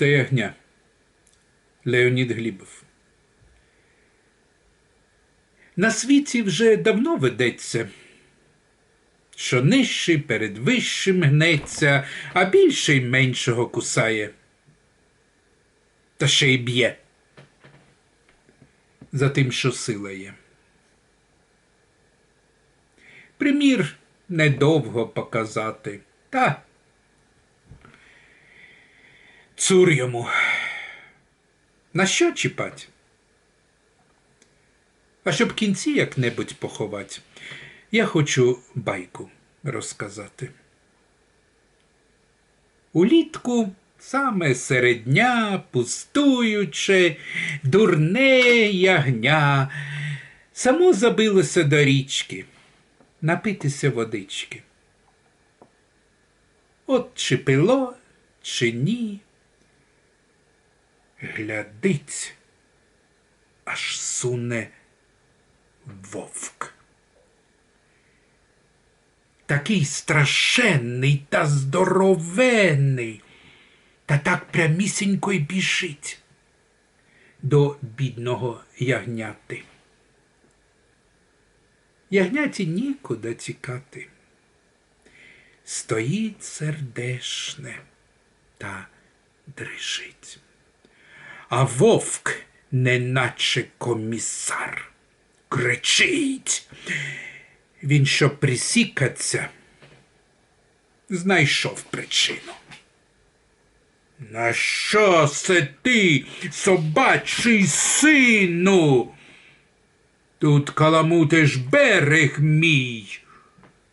Ягня. Леонід Глібов. На світі вже давно ведеться, що нижчий перед вищим гнеться, а більший меншого кусає. Та ще й б'є. За тим, що сила є. Примір недовго показати. Та цур йому. На що чіпать? А щоб кінці як-небудь поховать, я хочу байку розказати. Улітку саме серед дня, пустуючи, дурне ягня, само забилося до річки напитися водички. От чи пило, чи ні. Глядить, аж суне вовк. Такий страшенний та здоровенний, та так прямісінько й біжить до бідного ягняти. Ягняті нікуди тікати. Стоїть сердешне та дрижить. А вовк, неначе комісар, кричить. Він, щоб присікаться, знайшов причину. На що це ти, собачий сину? Тут каламутиш берег мій,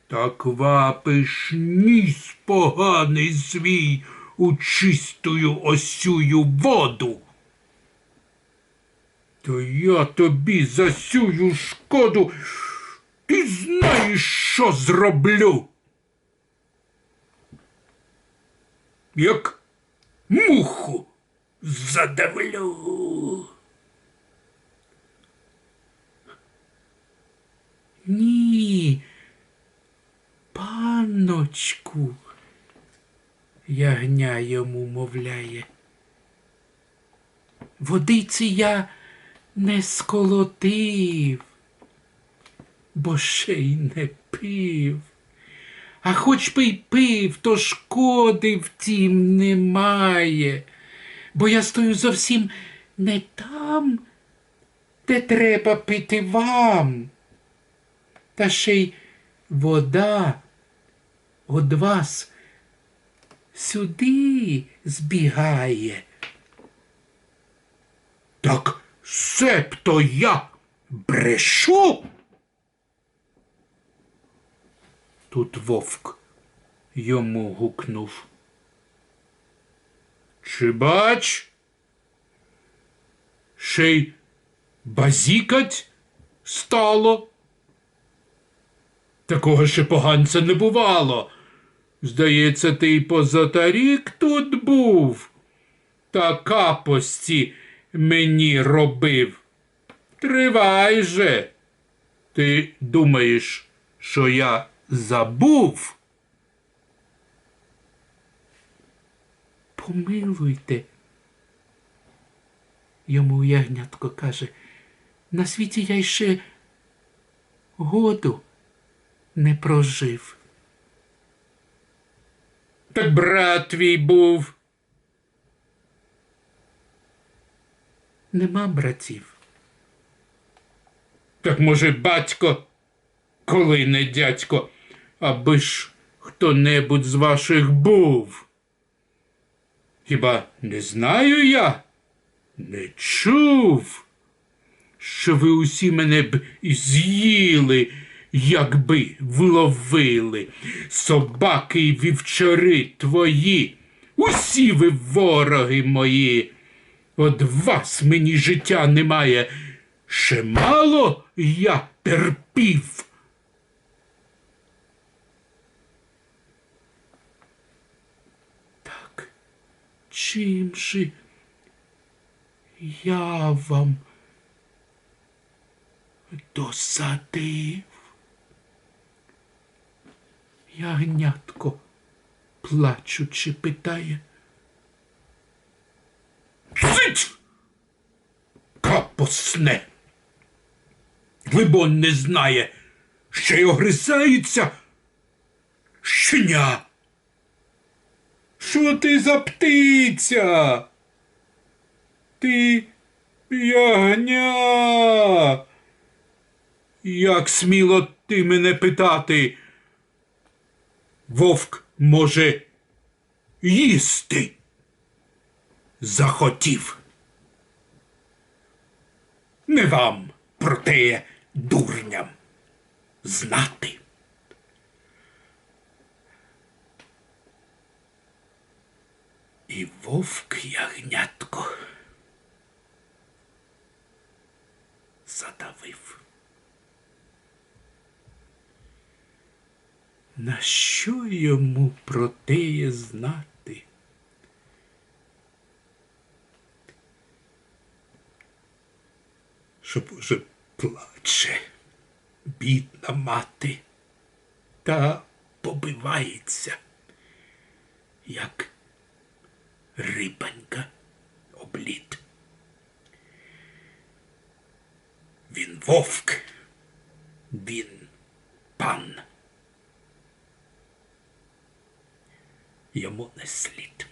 та квапиш ніс поганий свій у чистую осюю воду. То я тобі за сюю шкоду ти знаєш, що зроблю. Як муху задавлю. Ні, панночку, ягня йому мовляє. Водиці я не сколотив, бо ще й не пив. А хоч би й пив, то шкоди втім немає, бо я стою зовсім не там, де треба пити вам та ще й вода од вас сюди збігає. Так себто я брешу. Тут вовк йому гукнув. Чи бач? Ще й базікать стало? Такого ще поганця не бувало. Здається, ти й позатарік тут був. Та капості мені робив. Тривай же. Ти думаєш, що я забув? Помилуйте. Йому ягнятко каже, на світі я ще году не прожив. Так брат твій був. Нема братів. Так, може, батько, коли не дядько, аби ж хто небудь з ваших був. Хіба не знаю я, не чув, що ви усі мене б з'їли якби вловили собаки й вівчари твої, усі ви вороги мої. От вас мені життя немає. Ще мало я терпів. Так, чим же я вам досадив? Ягнятко, плачучи, питає. Косне. Либон не знає, що й огризається щеня. Що ти за птиця? Ти ягня. Як сміло ти мене питати? Вовк може їсти. Захотів. Не вам про те дурням знати. І вовк ягнятко задавив. На що йому про теє знати? Що боже плаче, бідна мати, та побивається, як рибанька облід. Він вовк, він пан. Йому не слід.